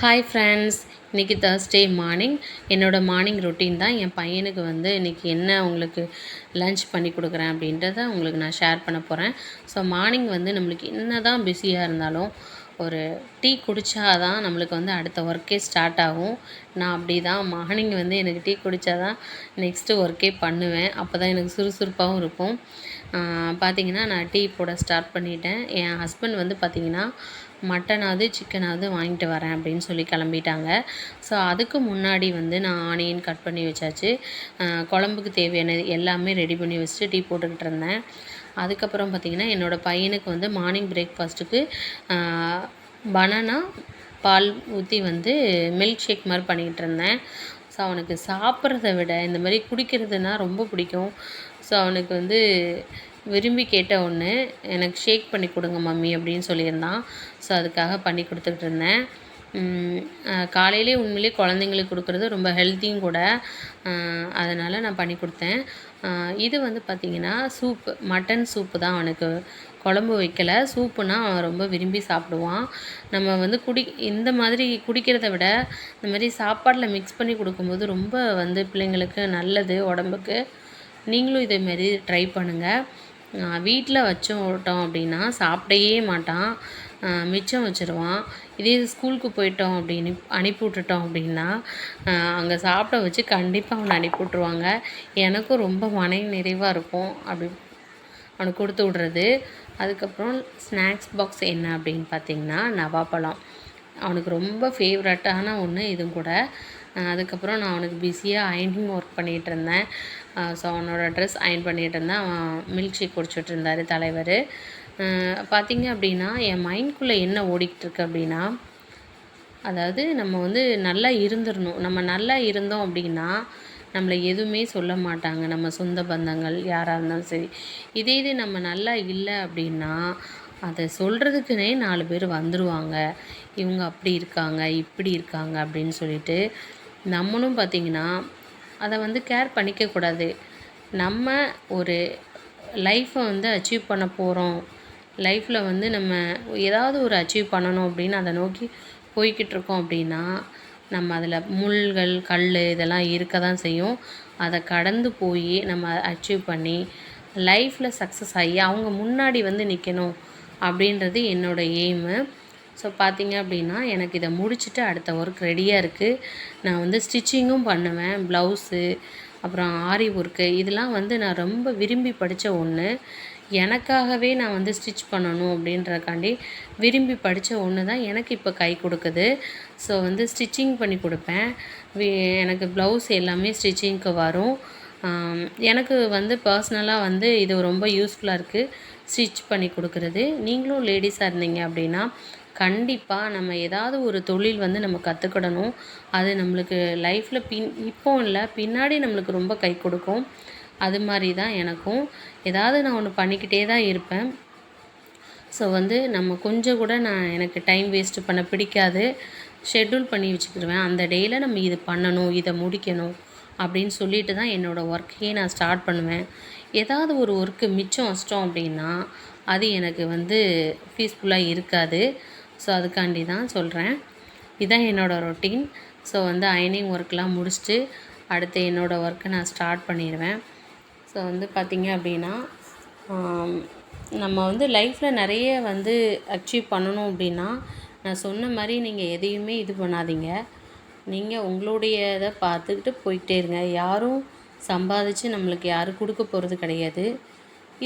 Hi friends இன்றைக்கி Thursday morning என்னோடய morning routine தான். என் பையனுக்கு வந்து இன்றைக்கி என்ன உங்களுக்கு லன்ச் பண்ணி கொடுக்குறேன் அப்படின்றத உங்களுக்கு நான் ஷேர் பண்ண போகிறேன் ஸோ மார்னிங் வந்து நம்மளுக்கு என்ன தான் பிஸியாக இருந்தாலும் ஒரு டீ குடித்தா தான் நம்மளுக்கு வந்து அடுத்த ஒர்க்கே ஸ்டார்ட் ஆகும். நான் அப்படி தான் மார்னிங் வந்து எனக்கு டீ குடித்தா தான் நெக்ஸ்ட்டு ஒர்க்கே பண்ணுவேன். அப்போ தான் எனக்கு சுறுசுறுப்பாகவும் இருக்கும். பார்த்தீங்கன்னா நான் டீ போட ஸ்டார்ட் பண்ணிட்டேன். என் ஹஸ்பண்ட் வந்து பார்த்திங்கன்னா மட்டனாவது சிக்கனாவது வாங்கிட்டு வரேன் அப்படின்னு சொல்லி கிளம்பிட்டாங்க. ஸோ அதுக்கு முன்னாடி வந்து நான் ஆனியன் கட் பண்ணி வச்சாச்சு. குழம்புக்கு தேவையானது எல்லாமே ரெடி பண்ணி வச்சுட்டு டீ போட்டுக்கிட்டு இருந்தேன். அதுக்கப்புறம் பார்த்திங்கன்னா என்னோடய பையனுக்கு வந்து மார்னிங் பிரேக்ஃபாஸ்ட்டுக்கு பனானா பால் ஊற்றி வந்து மில்க் ஷேக் மாதிரி பண்ணிக்கிட்டு இருந்தேன். ஸோ அவனுக்கு சாப்பிட்றத விட இந்த மாதிரி குடிக்கிறதுனா ரொம்ப பிடிக்கும். ஸோ அவனுக்கு வந்து விரும்பி கேட்ட ஒன்று எனக்கு ஷேக் பண்ணி கொடுங்க மம்மி அப்படின்னு சொல்லியிருந்தான். ஸோ அதுக்காக பண்ணி கொடுத்துக்கிட்டு இருந்தேன். காலையிலே உண்மையிலே குழந்தைங்களுக்கு கொடுக்குறது ரொம்ப ஹெல்த்தியும் கூட. அதனால் நான் பண்ணி கொடுத்தேன். இது வந்து பார்த்திங்கன்னா சூப்பு மட்டன் சூப்பு தான் அவனுக்கு குழம்பு வைக்கல. சூப்புனா அவன் ரொம்ப விரும்பி சாப்பிடுவான். நம்ம வந்து குடி இந்த மாதிரி குடிக்கிறத விட இந்த மாதிரி சாப்பாட்டில் மிக்ஸ் பண்ணி கொடுக்கும்போது ரொம்ப வந்து பிள்ளைங்களுக்கு நல்லது உடம்புக்கு. நீங்களும் இதேமாரி ட்ரை பண்ணுங்கள் வீட்டில் வச்சோட்டோம் அப்படின்னா சாப்பிடவே மாட்டான். மிச்சம் வச்சுருவான். இதே ஸ்கூலுக்கு போயிட்டோம் அப்படின்னு அனுப்பி விட்டுட்டோம் அப்படின்னா அங்கே சாப்பிட வச்சு கண்டிப்பாக அவனை அனுப்பி விட்ருவாங்க எனக்கும் ரொம்ப மன நிறைவாக இருக்கும். அப்படி அவனுக்கு கொடுத்து விட்றது. அதுக்கப்புறம் ஸ்நாக்ஸ் பாக்ஸ் என்ன அப்படின்னு பார்த்தீங்கன்னா நவாப்பழம் அவனுக்கு ரொம்ப ஃபேவரட்டான ஒன்று இதுவும் கூட. அதுக்கப்புறம் நான் அவனுக்கு பிஸியாக அயனிங் ஒர்க் பண்ணிகிட்டு இருந்தேன். ஸோ அவனோட ட்ரெஸ் அயன் பண்ணிகிட்டு இருந்தேன். அவன் மில்க் ஷேக் குடிச்சிட்டு இருந்தார் தலைவர். பார்த்திங்க அப்படின்னா என் மைண்ட்குள்ளே என்ன ஓடிக்கிட்டு இருக்கு அப்படின்னா அதாவது நம்ம வந்து நல்லா இருந்துடணும். நம்ம நல்லா இருந்தோம் அப்படின்னா நம்மளை எதுவுமே சொல்ல மாட்டாங்க. நம்ம சொந்த பந்தங்கள் யாராக இருந்தாலும் சரி. இதே இது நம்ம நல்லா இல்லை அப்படின்னா அதை சொல்கிறதுக்குனே நாலு பேர் வந்துடுவாங்க இவங்க அப்படி இருக்காங்க இப்படி இருக்காங்க அப்படின்னு சொல்லிட்டு நம்மளும் பார்த்திங்கன்னா அதை வந்து கேர் பண்ணிக்கக்கூடாது நம்ம ஒரு லைஃப்பை வந்து அச்சீவ் பண்ண போகிறோம் லைஃப்பில் வந்து நம்ம ஏதாவது ஒரு அச்சீவ் பண்ணணும் அப்படின்னு அதை நோக்கி போய்கிட்டு இருக்கோம் அப்படின்னா நம்ம அதில் முள்கள் கல் இதெல்லாம் இருக்க தான் செய்யும். அதை கடந்து போய் நம்ம அச்சீவ் பண்ணி லைஃப்பில் சக்ஸஸ் ஆகி அவங்க முன்னாடி வந்து நிற்கணும் அப்படின்றது என்னோடய எய்மு ஸோ பார்த்தீங்க அப்படின்னா எனக்கு இதை முடிச்சுட்டு அடுத்த ஒர்க் ரெடியாக இருக்குது நான் வந்து ஸ்டிச்சிங்கும் பண்ணுவேன் ப்ளவுஸு அப்புறம் ஆரி ஒர்க்கு இதெல்லாம் வந்து நான் ரொம்ப விரும்பி படித்த ஒன்று எனக்காகவே நான் வந்து ஸ்டிச் பண்ணணும் அப்படின்றக்காண்டி விரும்பி படித்த ஒன்று தான் எனக்கு இப்போ கை கொடுக்குது. ஸோ வந்து ஸ்டிச்சிங் பண்ணி கொடுப்பேன். எனக்கு ப்ளவுஸ் எல்லாமே ஸ்டிச்சிங்க்கு வரும். எனக்கு வந்து பர்சனலாக வந்து இது ரொம்ப யூஸ்ஃபுல்லாக இருக்குது ஸ்டிச் பண்ணி கொடுக்குறது. நீங்களும் லேடிஸாக இருந்தீங்க அப்படின்னா கண்டிப்பாக நம்ம ஏதாவது ஒரு தொழில் வந்து நம்ம கற்றுக்கிடணும் அது நம்மளுக்கு லைஃப்பில் பின் இப்போ இல்லை பின்னாடி நம்மளுக்கு ரொம்ப கை கொடுக்கும். அது மாதிரி தான் எனக்கும். ஏதாவது நான் ஒன்று பண்ணிக்கிட்டே தான் இருப்பேன். ஸோ வந்து நம்ம கொஞ்சம் கூட நான் எனக்கு டைம் வேஸ்ட்டு பண்ண பிடிக்காது. ஷெட்யூல் பண்ணி வச்சுக்கிடுவேன் அந்த டேயில் நம்ம இது பண்ணணும் இதை முடிக்கணும் அப்படின்னு சொல்லிட்டு தான் என்னோடய ஒர்க்கையே நான் ஸ்டார்ட் பண்ணுவேன். ஏதாவது ஒரு ஒர்க்கு மிச்சம் அஷ்டம் அப்படின்னா அது எனக்கு வந்து பீஸ்ஃபுல்லாக இருக்காது. ஸோ அதுக்காண்டி தான் சொல்கிறேன் இதுதான் என்னோடய ரொட்டீன் ஸோ வந்து அயனிங் ஒர்க்லாம் முடிச்சுட்டு அடுத்து என்னோடய ஒர்க்கை நான் ஸ்டார்ட் பண்ணிடுவேன். ஸோ வந்து பார்த்திங்க அப்படின்னா நம்ம வந்து லைஃப்பில் நிறைய வந்து அச்சீவ் பண்ணணும் அப்படின்னா நான் சொன்ன மாதிரி நீங்கள் எதையுமே இது பண்ணாதீங்க. நீங்கள் உங்களுடைய இதை பார்த்துக்கிட்டு போயிட்டே இருங்க. யாரும் சம்பாதிச்சு நம்மளுக்கு யாரும் கொடுக்க போகிறது கிடையாது.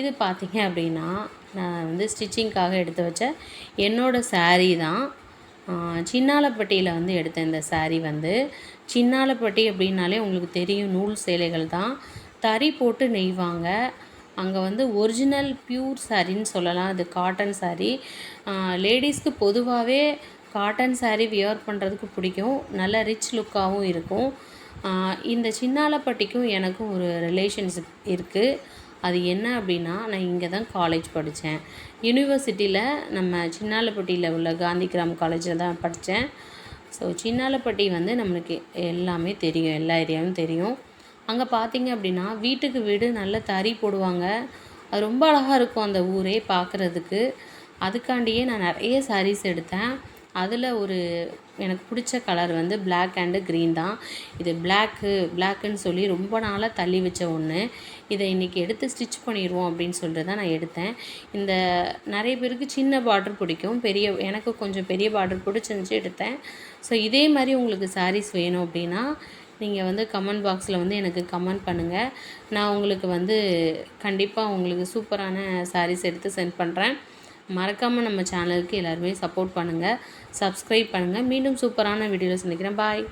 இது பார்த்திங்க அப்படின்னா நான் வந்து ஸ்டிச்சிங்க்காக எடுத்து வச்ச என்னோடய சாரீ தான். சின்னாலப்பட்டியில் வந்து எடுத்தேன் இந்த சாரீ வந்து சின்னாலப்பட்டி அப்படின்னாலே உங்களுக்கு தெரியும் நூல் சேலைகள் தான். தறி போட்டு நெய்வாங்க. அங்கே வந்து ஒரிஜினல் ப்யூர் சாரின்னு சொல்லலாம். அது காட்டன் சாரீ லேடிஸ்க்கு பொதுவாகவே காட்டன் சாரீ வியர் பண்ணுறதுக்கு பிடிக்கும். நல்ல ரிச் லுக்காகவும் இருக்கும். இந்த சின்னாலப்பட்டிக்கும் எனக்கும் ஒரு ரிலேஷன்ஷிப் இருக்குது அது என்ன அப்படின்னா நான் இங்கே தான் காலேஜ் படித்தேன் யூனிவர்சிட்டியில் நம்ம சின்னாலப்பட்டியில் உள்ள காந்தி கிராம் காலேஜில் தான் படித்தேன் ஸோ சின்னாலப்பட்டி வந்து நம்மளுக்கு எல்லாமே தெரியும். எல்லா ஏரியாவும் தெரியும். அங்கே பார்த்தீங்க அப்படின்னா வீட்டுக்கு வீடு நல்ல தறி போடுவாங்க. அது ரொம்ப அழகாக இருக்கும் அந்த ஊரே பார்க்குறதுக்கு அதுக்காண்டியே நான் நிறைய சாரீஸ் எடுத்தேன். அதில் ஒரு எனக்கு பிடிச்ச கலர் வந்து பிளாக் அண்டு க்ரீன் தான். இது பிளாக்கு பிளாக்குன்னு சொல்லி ரொம்ப நாளாக தள்ளி வச்ச ஒன்று இதை இன்றைக்கி எடுத்து ஸ்டிச் பண்ணிடுவோம் அப்படின்னு சொல்லிட்டு தான் நான் எடுத்தேன். இந்த நிறைய பேருக்கு சின்ன பார்டர் பிடிக்கும். பெரிய எனக்கு கொஞ்சம் பெரிய பார்டர் பிடிச்சிருந்துச்சி எடுத்தேன். ஸோ இதே மாதிரி உங்களுக்கு சாரீஸ் வேணும் அப்படின்னா நீங்கள் வந்து கமெண்ட் பாக்ஸில் வந்து எனக்கு கமெண்ட் பண்ணுங்கள் நான் உங்களுக்கு வந்து கண்டிப்பாக உங்களுக்கு சூப்பரான சாரீஸ் எடுத்து சென்ட் பண்ணுறேன் மறக்காமல் நம்ம சேனலுக்கு எல்லாருமே சப்போர்ட் பண்ணுங்கள் சப்ஸ்கிரைப் பண்ணுங்கள் மீண்டும் சூப்பரான வீடியோவில் சந்திக்கிறேன். பாய்